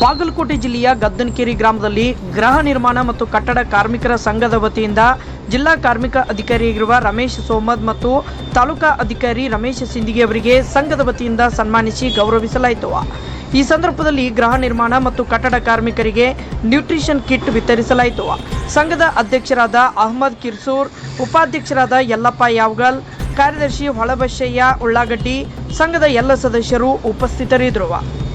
ಬಾಗಲಕೋಟೆ ಜಿಲ್ಲೆಯ ಗದ್ದನಕೇರಿ ಗ್ರಾಮದಲ್ಲಿ ಗೃಹ ನಿರ್ಮಾಣ ಮತ್ತು ಕಟ್ಟಡ ಕಾರ್ಮಿಕರ ಸಂಘದ ವತಿಯಿಂದ ಜಿಲ್ಲಾ ಕಾರ್ಮಿಕ ಅಧಿಕಾರಿಯಾಗಿರುವ ರಮೇಶ್ ಸೋಮದ್ ಮತ್ತು ತಾಲೂಕಾ ಅಧಿಕಾರಿ ರಮೇಶ್ ಸಿಂದಿಗೆ ಅವರಿಗೆ ಸಂಘದ ವತಿಯಿಂದ ಸನ್ಮಾನಿಸಿ ಗೌರವಿಸಲಾಯಿತು. ಈ ಸಂದರ್ಭದಲ್ಲಿ ಗೃಹ ನಿರ್ಮಾಣ ಮತ್ತು ಕಟ್ಟಡ ಕಾರ್ಮಿಕರಿಗೆ ನ್ಯೂಟ್ರಿಷನ್ ಕಿಟ್ ವಿತರಿಸಲಾಯಿತು. ಸಂಘದ ಅಧ್ಯಕ್ಷರಾದ ಅಹಮದ್ ಕಿರ್ಸೂರ್, ಉಪಾಧ್ಯಕ್ಷರಾದ ಯಲ್ಲಪ್ಪ ಯಾವಗಲ್, ಕಾರ್ಯದರ್ಶಿ ಹೊಳಬಶಯ್ಯ ಉಳ್ಳಾಗಡ್ಡಿ, ಸಂಘದ ಎಲ್ಲ ಸದಸ್ಯರು ಉಪಸ್ಥಿತರಿದ್ದರು.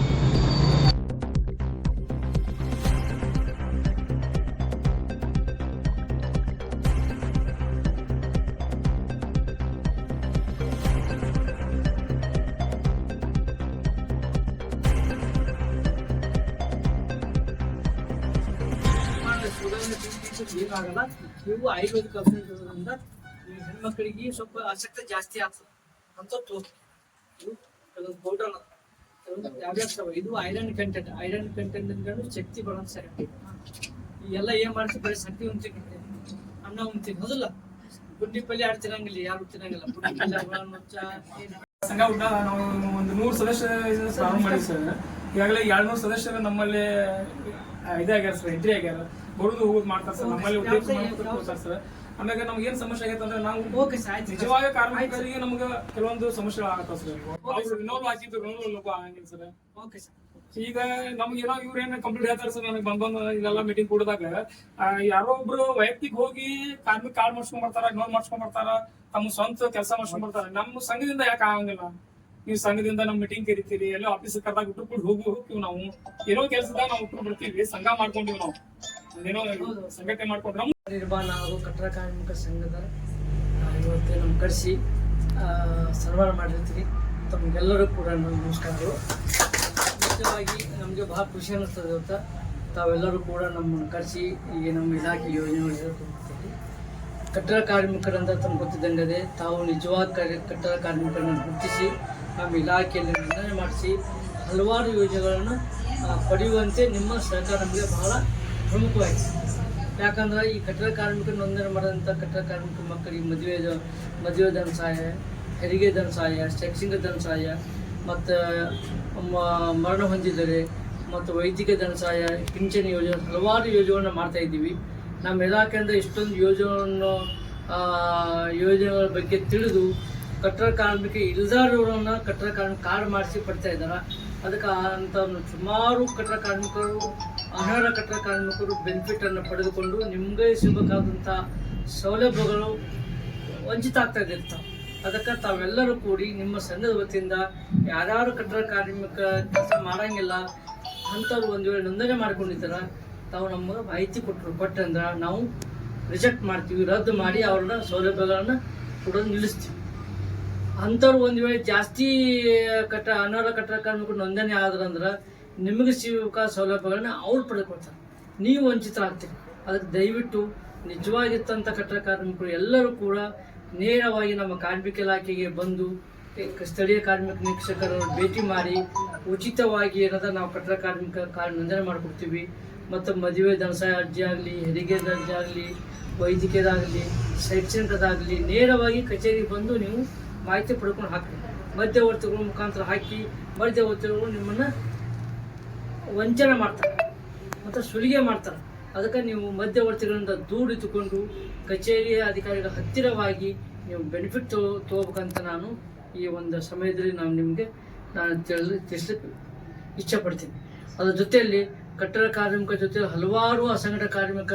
ಏನಾಗಲ್ಲ. ನೀವು ಆಯುರ್ವೇದಿಕ್ ಔಷಧಿ ಇರೋದ್ರಿಂದ ಹೆಣ್ಮಕ್ಳಿಗೆ ಸ್ವಲ್ಪ ಆಸಕ್ತಿ ಜಾಸ್ತಿ ಆಗ್ತದೆ. ಅಂತ ಕೆಲವೊಂದು ಪೌಡರ್ ಯಾವ್ಯಾವ ಇದು ಐರನ್ ಕಂಟೆಂಟ್ ಐರನ್ ಕಂಟೆಂಟ್ ಅಂದ್ರೆ ಶಕ್ತಿ ಬರೋ ಸರಿ. ಎಲ್ಲ ಏನ್ ಮಾಡ್ತೀವಿ ಬರೀ ಶಕ್ತಿ ಉಂತೀನಿ ಅನ್ನ ಉಂತೀನಿ ಹೌದಲ್ಲ? ಗುಂಡಿ ಪಲ್ಯ ಆಡ್ ತಿನ್ನಂಗಿಲ್ಲ, ಯಾರು ತಿನ್ನಂಗಿಲ್ಲ. ಸಂಘ ಉಂಟ ನಾವು ಒಂದು ನೂರು ಸದಸ್ಯ ಪ್ರಾರಂಭ ಮಾಡಿದ್ವಿ ಸರ್ ಈಗಾಗಲೇ ಎರಡ್ನೂರು ಸದಸ್ಯರು ನಮ್ಮಲ್ಲಿ ಇದಾಗ್ಯಾರ ಸರ್ ಎಂಟ್ರಿ ಆಗ್ಯಾರ. ಬರುದು ಹೋಗುದು ಮಾಡ್ತಾರ ಸರ್ ನಮ್ಮಲ್ಲಿ ಉದ್ಯೋಗ ಸರ್ ಆಮ್ಯಾಗ ನಮ್ಗೆ ಏನ್ ಸಮಸ್ಯೆ ಆಗೈತೆ ಅಂದ್ರೆ ನಾವು ನಿಜವಾಗ ಕಾರ್ಮಿಕರಿಗೆ ನಮ್ಗೆ ಕೆಲವೊಂದು ಸಮಸ್ಯೆಗಳು ಆಗತ್ತ ಸರ್. ಅವ್ರು ಇನ್ನೊಬ್ರು ಹಾಕಿದ್ರು ಇನ್ನೊಬ್ರು ಲೋಪ ಆಗಂಗಿಲ್ಲ ಸರ್. Okay sir. ಈಗ ನಮ್ಗೆ ಏನೋ ಇವ್ರ ಏನ್ ಕಂಪ್ಲೀಟ್ ಹೇಳ್ತಾರೆ ಸರ್ ನನಗೆ ಬಂದ್ ಬಂದ್ ಇದೆಲ್ಲ ಮೀಟಿಂಗ್ ಕೂಡಿದಾಗ ಯಾರೋ ಒಬ್ರು ವೈಯಕ್ತಿಕ ಹೋಗಿ ಕಾರ್ಮಿಕ ಕಾರ್ಡ್ ಮಾಡ್ಸ್ಕೊಂಡ್ ಬರ್ತಾರ ಇನ್ನೊಂದ್ ಮಾಡ್ಸ್ಕೊಂಡ್ ಬರ್ತಾರ ತಮ್ಮ ಸ್ವಂತ ಕೆಲಸ ಮಾಡ್ಸ್ಕೊಂಡ್ ಬರ್ತಾರ. ನಮ್ಮ ಸಂಘದಿಂದ ಯಾಕೆ ಆಗಂಗಿಲ್ಲ? ನೀವು ಸಂಘದಿಂದ ನಮ್ ಮೀಟಿಂಗ್ ಕರಿತೀರಿ, ಎಲ್ಲೋ ಆಫೀಸ್ ಕರ್ದಾಗ ಬಿಟ್ಟು ಕೂಡ ಹೋಗಿ, ಹೋಗ್ತೀವಿ ನಾವು. ಏನೋ ಕೆಲಸದಾಗ ನಾವು ಹುಟ್ಟು ಬಿಡ್ತೀವಿ ಸಂಘ ಮಾಡ್ಕೊಂಡಿವಿ ನಾವು. ಏನೋ ಸಂಘಟನೆ ಮಾಡ್ಕೊಂಡ್ರೆ. ನಿರ್ಮಾಣ ಹಾಗೂ ಕಟ್ಟಡ ಕಾರ್ಮಿಕ ಸಂಘದ ಇವತ್ತು ನಮ್ಮ ಕರೆಸಿ ಸನ್ಮಾನ ಮಾಡಿರ್ತೀವಿ. ತಮ್ಗೆಲ್ಲರೂ ಕೂಡ ನಮಸ್ಕಾರಗಳು. ಮುಖ್ಯವಾಗಿ ನಮಗೆ ಬಹಳ ಖುಷಿ ಅನ್ನಿಸ್ತದೆ ಇವತ್ತು ತಾವೆಲ್ಲರೂ ಕೂಡ ನಮ್ಮನ್ನು ಕರೆಸಿ ಈಗ ನಮ್ಮ ಇಲಾಖೆ ಯೋಜನೆಗಳು ಕಟ್ಟಡ ಕಾರ್ಮಿಕರಂತ ತಮ್ಗೆ ಗೊತ್ತಿದ್ದಂಗೆ ತಾವು ನಿಜವಾದ ಕಾರ್ಯ, ಕಟ್ಟಡ ಕಾರ್ಮಿಕರನ್ನು ಗುರುತಿಸಿ ನಮ್ಮ ಇಲಾಖೆಯಲ್ಲಿ ನೋಂದಣಿ ಮಾಡಿಸಿ ಹಲವಾರು ಯೋಜನೆಗಳನ್ನು ಪಡೆಯುವಂತೆ ನಿಮ್ಮ ಸರ್ಕಾರ ನಮಗೆ ಬಹಳ ಪ್ರಮುಖವಾಗಿದೆ. ಯಾಕಂದ್ರೆ ಈ ಕಟ್ಟಡ ಕಾರ್ಮಿಕ ನೋಂದಣಿ ಮಾಡಿದಂಥ ಕಟ್ಟಡ ಕಾರ್ಮಿಕ ಮಕ್ಕಳಿಗೆ ಮದುವೆ ಮದುವೆ ಧನ ಸಹಾಯ, ಹೆರಿಗೆ ಧನ ಸಹಾಯ, ಶೈಕ್ಷಣಿಕ ಧನ ಸಹಾಯ, ಮತ್ತು ಮರಣ ಹೊಂದಿದರೆ, ಮತ್ತು ವೈದ್ಯಕೀಯ ಧನ ಸಹಾಯ, ಪಿಂಚಣಿ ಯೋಜನೆ, ಹಲವಾರು ಯೋಜನೆಗಳನ್ನ ಮಾಡ್ತಾ ಇದ್ದೀವಿ. ನಮ್ಮ ಇಲಾಖೆಯಿಂದ ಇಷ್ಟೊಂದು ಯೋಜನೆಗಳನ್ನು ಯೋಜನೆಗಳ ಬಗ್ಗೆ ತಿಳಿದು ಕಟ್ಟಡ ಕಾರ್ಮಿಕ ಇಲ್ದಾರವ್ರನ್ನ ಕಟ್ಟಡ ಕಾರ್ಮಿಕ ಕಾರ್ಡ್ ಮಾಡಿಸಿ ಪಡ್ತಾ ಇದ್ದಾರೆ. ಅದಕ್ಕೆ ಅಂತ ಸುಮಾರು ಕಟ್ಟಡ ಕಾರ್ಮಿಕರು, ಅನರ್ಹ ಕಟ್ಟಡ ಕಾರ್ಮಿಕರು ಬೆನಿಫಿಟ್ ಅನ್ನು ಪಡೆದುಕೊಂಡು ನಿಮಗೆ ಸಿಗಬೇಕಾದಂಥ ಸೌಲಭ್ಯಗಳು ವಂಚಿತ ಆಗ್ತಾ ಇರ್ತಾವೆ ಅದಕ್ಕೆ ತಾವೆಲ್ಲರೂ ಕೂಡಿ ನಿಮ್ಮ ಸಂಘದ ವತಿಯಿಂದ ಯಾರ್ಯಾರು ಕಟ್ಟಡ ಕಾರ್ಮಿಕ ಕೆಲಸ ಮಾಡಂಗಿಲ್ಲ ಅಂಥವ್ರು ಒಂದು ವೇಳೆ ನೋಂದಣಿ ಮಾಡ್ಕೊಂಡಿದ್ದಾರ, ತಾವು ನಮಗೆ ಮಾಹಿತಿ ಕೊಟ್ಟರು ಕೊಟ್ಟಂದ್ರೆ ನಾವು ರಿಜೆಕ್ಟ್ ಮಾಡ್ತೀವಿ, ರದ್ದು ಮಾಡಿ ಅವ್ರನ್ನ ಸೌಲಭ್ಯಗಳನ್ನ ಕೂಡ ನಿಲ್ಲಿಸ್ತೀವಿ. ಅಂಥವ್ರು ಒಂದು ವೇಳೆ ಜಾಸ್ತಿ ಕಟ್ಟ ಅನರ್ಹ ಕಟ್ಟಡ ಕಾರ್ಮಿಕರು ನೋಂದಣಿ ಆದ್ರಂದ್ರೆ ನಿಮಗೆ ಸಿಗುವ ಸೌಲಭ್ಯಗಳನ್ನ ಅವ್ರು ಪಡೆದುಕೊಳ್ತಾರೆ. ನೀವು ವಂಚಿತರಾಗ್ತೀರಿ ಅದಕ್ಕೆ ದಯವಿಟ್ಟು ನಿಜವಾಗಿತ್ತಂತ ಕಟ್ಟಡ ಕಾರ್ಮಿಕರು ಎಲ್ಲರೂ ಕೂಡ ನೇರವಾಗಿ ನಮ್ಮ ಕಾರ್ಮಿಕ ಇಲಾಖೆಗೆ ಬಂದು ಸ್ಥಳೀಯ ಕಾರ್ಮಿಕ ನಿರೀಕ್ಷಕರನ್ನು ಭೇಟಿ ಮಾಡಿ, ಉಚಿತವಾಗಿ ಏನದ ನಾವು ಕಟ್ಟಡ ಕಾರ್ಮಿಕ ಕಾರ್ಡ್ ನೋಂದಣಿ ಮಾಡ್ಕೊಡ್ತೀವಿ. ಮತ್ತು ಮದುವೆ ಧನಸಹಾಯ ಅರ್ಜಿ ಆಗಲಿ ಹೆರಿಗೆ ಅರ್ಜಿ ಆಗಲಿ ವೈದ್ಯಕೀಯದಾಗಲಿ ಶೈಕ್ಷಣಿಕದಾಗಲಿ ನೇರವಾಗಿ ಕಚೇರಿಗೆ ಬಂದು ನೀವು ಮಾಹಿತಿ ಪಡ್ಕೊಂಡು ಹಾಕಿ ಮಧ್ಯವರ್ತಿಗಳ ಮುಖಾಂತರ ಹಾಕಿ ಮಧ್ಯವರ್ತಿಗಳು ನಿಮ್ಮನ್ನು ವಂಚನೆ ಮಾಡ್ತಾರೆ. ಮತ್ತು ಸುಲಿಗೆ ಮಾಡ್ತಾರೆ. ಅದಕ್ಕೆ ನೀವು ಮಧ್ಯವರ್ತಿಗಳಿಂದ ದೂರ ಇಟ್ಟುಕೊಂಡು ಕಚೇರಿಯ ಅಧಿಕಾರಿಗಳ ಹತ್ತಿರವಾಗಿ ನೀವು ಬೆನಿಫಿಟ್ ತಗೋ, ತಗೋಬೇಕಂತ ನಾನು ಈ ಒಂದು ಸಮಯದಲ್ಲಿ ನಾನು ನಿಮಗೆ ನಾನು ತಿಳಿದು ತಿಳಿಸ್ಲಿಕ್ಕೆ ಇಚ್ಛಪಡ್ತೀನಿ. ಅದರ ಜೊತೆಯಲ್ಲಿ ಕಟ್ಟಡ ಕಾರ್ಮಿಕ ಜೊತೆ ಹಲವಾರು ಅಸಂಘಟ ಕಾರ್ಮಿಕ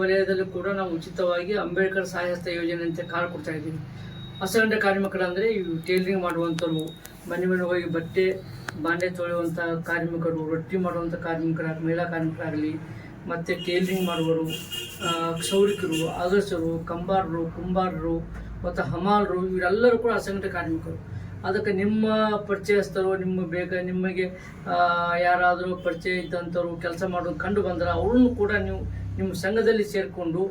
ವಲಯದಲ್ಲೂ ಕೂಡ ನಾವು ಉಚಿತವಾಗಿ ಅಂಬೇಡ್ಕರ್ ಸಹಾಯಸ್ಥ ಯೋಜನೆ ಅಂತ ಕಾರ್ಡ್ ಕೊಡ್ತಾ ಇದ್ದೀವಿ. ಅಸಂಘಟಿತ ಕಾರ್ಮಿಕರಂದರೆ ಇವು ಟೇಲರಿಂಗ್ ಮಾಡುವಂಥವ್ರು, ಮನೆ ಮನೆ ಹೋಗಿ ಬಟ್ಟೆ, ಬಾಂಡೆ ತೊಳೆಯುವಂಥ ಕಾರ್ಮಿಕರು, ರೊಟ್ಟಿ ಮಾಡುವಂಥ ಕಾರ್ಮಿಕರಾಗಲಿ ಮಹಿಳಾ ಕಾರ್ಮಿಕರಾಗಲಿ, ಮತ್ತು ಟೇಲರಿಂಗ್ ಮಾಡುವರು ಕ್ಷೌರಿಕರು, ಅಗಸರು, ಕಂಬಾರರು, ಕುಂಬಾರರು, ಮತ್ತು ಹಮಾಲರು, ಇವರೆಲ್ಲರೂ ಕೂಡ ಅಸಂಘಟಿತ ಕಾರ್ಮಿಕರು. ಅದಕ್ಕೆ ನಿಮ್ಮ ಪರಿಚಯಸ್ಥರು, ನಿಮ್ಮ ಬೇಗ ನಿಮಗೆ ಯಾರಾದರೂ ಪರಿಚಯ ಇದ್ದಂಥವ್ರು, ಕೆಲಸ ಮಾಡೋದು ಕಂಡು ಬಂದರೆ ಅವ್ರನ್ನು ಕೂಡ ನೀವು ನಿಮ್ಮ ಸಂಘದಲ್ಲಿ ಸೇರಿಕೊಂಡು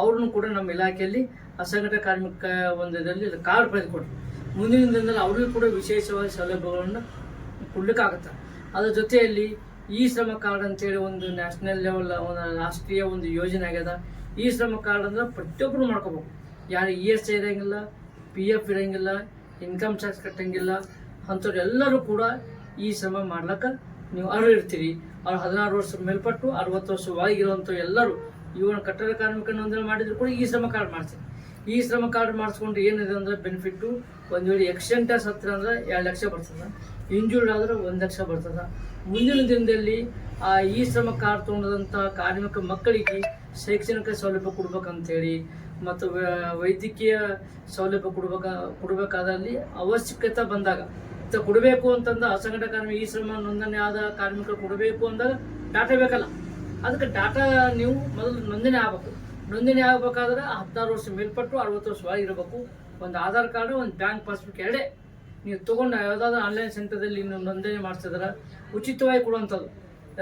ಅವ್ರನ್ನು ಕೂಡ ನಮ್ಮ ಇಲಾಖೆಯಲ್ಲಿ ಅಸಂಘಟಿತ ಕಾರ್ಮಿಕ ಒಂದು ಇದರಲ್ಲಿ ಕಾರ್ಡ್ ಪಡೆದುಕೊಡ್ರಿ ಮುಂದಿನ ದಿನದಲ್ಲಿ ಅವ್ರಿಗೂ ಕೂಡ ವಿಶೇಷವಾದ ಸೌಲಭ್ಯಗಳನ್ನು ಕೊಡ್ಲಿಕ್ಕಾಗತ್ತೆ. ಅದರ ಜೊತೆಯಲ್ಲಿ ಈ ಶ್ರಮ ಕಾರ್ಡ್ ಅಂತೇಳಿ ಒಂದು ನ್ಯಾಷನಲ್ ಲೆವೆಲ್ ಒಂದು ರಾಷ್ಟ್ರೀಯ ಒಂದು ಯೋಜನೆ ಆಗ್ಯದ. ಈ ಶ್ರಮ ಕಾರ್ಡ್ ಅಂದ್ರೆ ಪ್ರತಿಯೊಬ್ಬರು ಮಾಡ್ಕೋಬೇಕು. ಯಾರು ಇ ಎಸ್ ಐ ಇರೋಂಗಿಲ್ಲ, ಪಿ ಎಫ್ ಇರೋಂಗಿಲ್ಲ, ಇನ್ಕಮ್ ಟ್ಯಾಕ್ಸ್ ಕಟ್ಟಂಗಿಲ್ಲ, ಅಂಥವ್ರು ಎಲ್ಲರೂ ಕೂಡ ಈ ಶ್ರಮ ಮಾಡ್ಲಿಕ್ಕೆ ನೀವು ಅರ್ಹ ಇರ್ತೀರಿ ಅವ್ರು ಹದಿನಾರು ವರ್ಷ ಮೇಲ್ಪಟ್ಟು ಅರವತ್ತು ವರ್ಷ ಒಳಗಿರುವಂಥ ಎಲ್ಲರೂ ಇವನ್ ಕಟ್ಟಡ ಕಾರ್ಮಿಕ ನೋಂದಣಿ ಮಾಡಿದ್ರು ಕೂಡ ಈ ಶ್ರಮ ಕಾರ್ಡ್ ಮಾಡ್ತೀನಿ ಈ ಶ್ರಮ ಕಾರ್ಡ್ ಮಾಡಿಸ್ಕೊಂಡ್ರೆ ಏನಿದೆ ಅಂದ್ರೆ ಬೆನಿಫಿಟ್ಟು ಒಂದು ವೇಳೆ ಎಕ್ಸಿಡೆಂಟಸ್ ಹತ್ರ ಅಂದ್ರೆ ಎರಡು ಲಕ್ಷ ಬರ್ತದೆ. ಇಂಜೂರ್ಡ್ ಆದ್ರೆ ಒಂದು ಲಕ್ಷ ಬರ್ತದೆ. ಮುಂದಿನ ದಿನದಲ್ಲಿ ಆ ಈ ಶ್ರಮ ಕಾರ್ಡ್ ತೊಗೊಂಡಂಥ ಕಾರ್ಮಿಕ ಮಕ್ಕಳಿಗೆ ಶೈಕ್ಷಣಿಕ ಸೌಲಭ್ಯ ಕೊಡ್ಬೇಕಂತೇಳಿ ಮತ್ತು ವೈದ್ಯಕೀಯ ಸೌಲಭ್ಯ ಕೊಡ್ಬೇಕ, ಕೊಡಬೇಕಾದಲ್ಲಿ ಅವಶ್ಯಕತೆ ಬಂದಾಗ. ಕೊಡಬೇಕು ಅಂತಂದ ಅಸಂಘಟ ಕಾರ್ಮಿಕ ಈ ಶ್ರಮ ನೋಂದಣಿ ಆದ ಕಾರ್ಮಿಕರು ಕೊಡಬೇಕು ಅಂದಾಗ ಡಾಟಾ ಬೇಕಲ್ಲ. ಅದಕ್ಕೆ ಡಾಟಾ ನೀವು ಮೊದಲು ನೋಂದಣಿ ಆಗಬೇಕು. ನೋಂದಣಿ ಆಗಬೇಕಾದ್ರೆ ಹದಿನಾರು ವರ್ಷ ಮೇಲ್ಪಟ್ಟು ಅರವತ್ತು ವರ್ಷ ಒಳಗಿರಬೇಕು ಒಂದು ಆಧಾರ್ ಕಾರ್ಡ್, ಒಂದು ಬ್ಯಾಂಕ್ ಪಾಸ್ಬುಕ್ ಎರಡೇ. ನೀವು ತೊಗೊಂಡು ಯಾವುದಾದ್ರೂ ಆನ್ಲೈನ್ ಸೆಂಟರ್ದಲ್ಲಿ ನೀವು ನೋಂದಣಿ ಮಾಡಿಸಿದ್ರೆ ಉಚಿತವಾಗಿ ಕೊಡುವಂಥದ್ದು.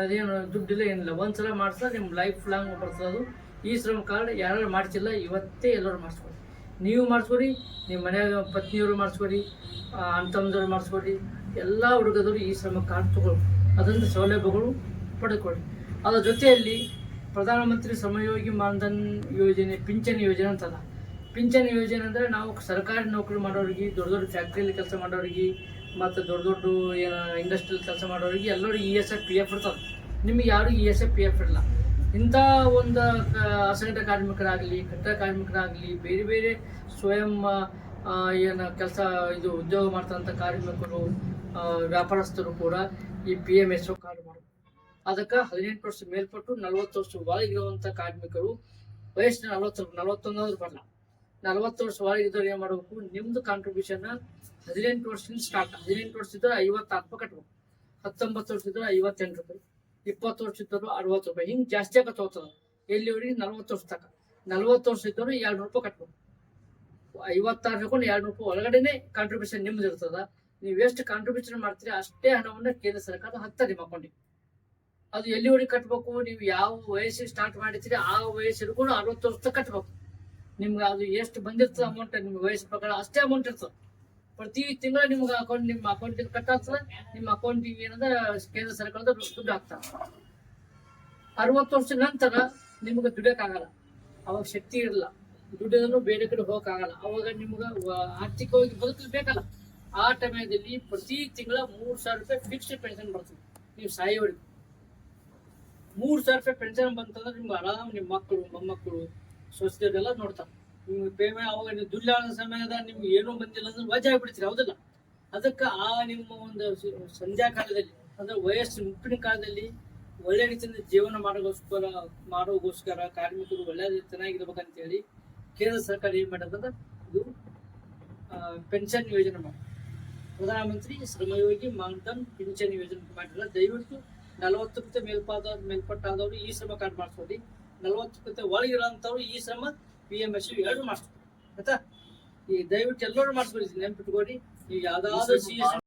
ಅದೇನು ದುಡ್ಡಿಲ್ಲ, ಏನಿಲ್ಲ. ಒಂದು ಸಲ ಮಾಡಿಸಿದ್ರೆ ನಿಮ್ಮ ಲೈಫ್ ಲಾಂಗ್ ಬರ್ತದೆ ಅದು. ಈ ಶ್ರಮ ಕಾರ್ಡ್ ಯಾರು ಮಾಡಿಸಿಲ್ಲ, ಇವತ್ತೇ ಎಲ್ಲರೂ ಮಾಡಿಸ್ಕೊಡಿ. ನೀವು ಮಾಡಿಸ್ಕೊಡಿ, ನಿಮ್ಮ ಮನ್ಯಾಗ ಪತ್ನಿಯವರು ಮಾಡಿಸ್ಕೊಡಿ ಅಣ್ತಮ್ಮದವ್ರು ಮಾಡಿಸ್ಕೊಡಿ. ಎಲ್ಲ ಹುಡುಗದವರು ಈ ಶ್ರಮ ಕಾರ್ಡ್ ತೊಗೊಳ್ಳಿ ಅದರಿಂದ ಸೌಲಭ್ಯಗಳು ಪಡೆದುಕೊಳ್ಳಿ ಅದರ ಜೊತೆಯಲ್ಲಿ ಪ್ರಧಾನಮಂತ್ರಿ ಶ್ರಮಯೋಗಿ ಮಾನ್ಧನ್ ಯೋಜನೆ, ಪಿಂಚಣಿ ಯೋಜನೆ ಅಂತಲ್ಲ ಪಿಂಚಣಿ ಯೋಜನೆ ಅಂದರೆ ನಾವು ಸರ್ಕಾರಿ ನೌಕರಿ ಮಾಡೋರಿಗೆ, ದೊಡ್ಡ ದೊಡ್ಡ ಫ್ಯಾಕ್ಟ್ರಿಯಲ್ಲಿ ಕೆಲಸ ಮಾಡೋರಿಗೆ ಮತ್ತು ದೊಡ್ಡ ದೊಡ್ಡ ಏನು ಇಂಡಸ್ಟ್ರಿಯಲ್ಲಿ ಕೆಲಸ ಮಾಡೋರಿಗೆ ಎಲ್ಲರೂ E S F P F ಇರ್ತದೆ. ನಿಮಗೆ ಯಾರು E S F P F ಇರಲ್ಲ. ಇಂಥ ಒಂದು ಅಸಂಘಟಿತ ಕಾರ್ಮಿಕರಾಗಲಿ ಕಟ್ಟಡ ಕಾರ್ಮಿಕರಾಗಲಿ, ಬೇರೆ ಬೇರೆ ಸ್ವಯಂ ಏನು ಕೆಲಸ ಇದು ಉದ್ಯೋಗ ಮಾಡ್ತಂಥ ಕಾರ್ಮಿಕರು ವ್ಯಾಪಾರಸ್ಥರು ಕೂಡ ಈ ಪಿ ಎಂ ಎಸ್ ಕಾರ್ಡ್ ಮಾಡಬೇಕು ಅದಕ್ಕೆ ಹದಿನೆಂಟು ವರ್ಷ ಮೇಲ್ಪಟ್ಟು ನಲವತ್ತು ವರ್ಷ ಒಳಗಿರುವಂಥ ಕಾರ್ಮಿಕರು, ವಯಸ್ಸಿನ ನಲವತ್ತು ನಲವತ್ತೊಂದಾದ್ರೂ ಬರಲ್ಲ ನಲವತ್ತು ವರ್ಷ ಒಳಗಿದ್ದವ್ರು ಏನ್ ಮಾಡಬೇಕು? ನಿಮ್ದು ಕಾಂಟ್ರಿಬ್ಯೂಷನ್ ಹದಿನೆಂಟು ವರ್ಷದಿಂದ ಸ್ಟಾರ್ಟ್ ಹದಿನೆಂಟು ವರ್ಷ ಇದ್ದರೆ ಐವತ್ತಾರು ರೂಪಾಯಿ ಕಟ್ಬೇಕು. ಹತ್ತೊಂಬತ್ತು ವರ್ಷ ಇದ್ದರೆ ಐವತ್ತೆಂಟು ರೂಪಾಯಿ, ಇಪ್ಪತ್ತು ವರ್ಷ ಇದ್ದವರು ಅರವತ್ತು ರೂಪಾಯಿ. ಹಿಂಗೆ ಜಾಸ್ತಿ ಆಗ ತಗೋತದ ಎಲ್ಲಿವರೆಗೆ? ನಲ್ವತ್ತು ವರ್ಷ ತನಕ. ನಲವತ್ತು ವರ್ಷ ಇದ್ದವರು ಎರಡು ರೂಪಾಯಿ ಕಟ್ಬೇಕು. ಐವತ್ತಾರು ಹಿಡ್ಕೊಂಡು ಎರಡು ರೂಪಾಯಿ ಒಳಗಡೆನೆ ಕಾಂಟ್ರಿಬ್ಯೂಷನ್ ನಿಮ್ದು ಇರ್ತದ ನೀವು ಎಷ್ಟು ಕಾಂಟ್ರಿಬ್ಯೂಷನ್ ಮಾಡ್ತೀರಿ ಅಷ್ಟೇ ಹಣವನ್ನ ಕೇಂದ್ರ ಸರ್ಕಾರ ಹತ್ತ ನಿಮ್ಮ ಅಕೌಂಟಿಗೆ. ಅದು ಎಲ್ಲಿವರೆಗೆ ಕಟ್ಟಬೇಕು ನೀವು ಯಾವ ವಯಸ್ಸಿಗೆ ಸ್ಟಾರ್ಟ್ ಮಾಡಿದ್ರಿ ಆ ವಯಸ್ಸು ಕೂಡ ಅರವತ್ತು ವರ್ಷ ಕಟ್ಟಬೇಕು ನಿಮ್ಗೆ ಅದು ಎಷ್ಟು ಬಂದಿರ್ತದೆ ಅಮೌಂಟ್ ನಿಮ್ಮ ವಯಸ್ಸು ಪ್ರಕಾರ ಅಷ್ಟೇ ಅಮೌಂಟ್ ಇರ್ತದೆ. ಪ್ರತಿ ತಿಂಗಳು ನಿಮ್ಗೆ ಅಕೌಂಟ್ ನಿಮ್ಮ ಅಕೌಂಟಿಗೆ ಕಟ್ ಆಗ್ತದೆ. ನಿಮ್ಮ ಅಕೌಂಟಿಗೆ ಏನಂದ್ರೆ ಕೇಂದ್ರ ಸರ್ಕಾರದ ದುಡ್ಡು ಆಗ್ತದೆ. ಅರವತ್ತು ವರ್ಷ ನಂತರ ನಿಮ್ಗೆ ದುಡಿಯೋಕ್ಕಾಗಲ್ಲ ಅವಾಗ ಶಕ್ತಿ ಇರಲ್ಲ. ದುಡಿಯೋದನ್ನು ಬೇರೆ ಕಡೆ ಹೋಗೋಕ್ಕಾಗಲ್ಲ. ಅವಾಗ ನಿಮ್ಗೆ ಆರ್ಥಿಕವಾಗಿ ಬದುಕಲು ಬೇಕಲ್ಲ. ಆ ಟೈಮದಲ್ಲಿ ಪ್ರತಿ ತಿಂಗಳ ಮೂರು ಸಾವಿರ ರೂಪಾಯಿ ಫಿಕ್ಸ್ಡ್ ಪೆನ್ಷನ್ ಬರ್ತದೆ. ನೀವು ಸಾಯೋವರೆಗೂ. ಮೂರು ಸಾವಿರ ರೂಪಾಯಿ ಪೆನ್ಷನ್ ಬಂತಂದ್ರೆ ನಿಮ್ಗೆ ಆರಾಮ್ ನಿಮ್ಮ ಮಕ್ಕಳು ಮೊಮ್ಮಕ್ಕಳು ಸ್ವಚ್ಛತೆಲ್ಲ ನೋಡ್ತಾರೆ. ನಿಮ್ಗೆ ಪೇಮೆಂಟ್ ಅವಾಗ ದುಡ್ಡಾದ ಸಮಯದ ನಿಮ್ಗೆ ಏನೂ ಬಂದಿಲ್ಲ ಅಂದ್ರೆ ವಜಾ ಆಗ್ಬಿಡ್ತೀರಿ, ಹೌದಿಲ್ಲ? ಅದಕ್ಕೆ ಆ ನಿಮ್ಮ ಒಂದು ಸಂಧ್ಯಾ ಕಾಲದಲ್ಲಿ, ಅಂದ್ರೆ ವಯಸ್ಸು ಮುಪ್ಪಿನ ಕಾಲದಲ್ಲಿ ಒಳ್ಳೆ ರೀತಿಯಿಂದ ಜೀವನ ಮಾಡೋಗೋಸ್ಕರ ಮಾಡೋಗೋಸ್ಕರ ಕಾರ್ಮಿಕರು ಒಳ್ಳೆ ಚೆನ್ನಾಗಿರ್ಬೇಕಂತೇಳಿ ಕೇಂದ್ರ ಸರ್ಕಾರ ಏನ್ ಮಾಡೋದಂದ್ರೆ ಇದು ಪೆನ್ಷನ್ ಯೋಜನೆ ಮಾಡಿ ಪ್ರಧಾನಮಂತ್ರಿ ಶ್ರಮಯೋಗಿ ಮಾನ್ಧನ್ ಪಿಂಚಣಿ ಯೋಜನೆ ಮಾಡ್ಯಾರ ದಯವಿಟ್ಟು ನಲವತ್ತು ರೂಪಾಯಿ ಮೇಲ್ಪಾದ ಮೇಲ್ಪಟ್ಟಾದವರು ಈ ಶ್ರಮ ಕಾರ್ಡ್ ಮಾಡಿಸ್ಕೊಳ್ಳಿ ನಲವತ್ತಕ್ಕಿಂತ ಒಳಗಿರೋಂಥವ್ರು ಈ ಶ್ರಮ ಪಿ ಎಂ ಎಸ್ ಎರಡು ಮಾಡಿಸ್ಕೊಳ್ಳಿ ಆಯ್ತಾ? ಈ ದಯವಿಟ್ಟು ಎಲ್ಲರೂ ಮಾಡಿಸ್ಕೊಳ್ಳಿ ನೆನ್ಪಿಟ್ಕೊಡಿ. ನೀವು ಯಾವ್ದಾದ್ರು ಸಿ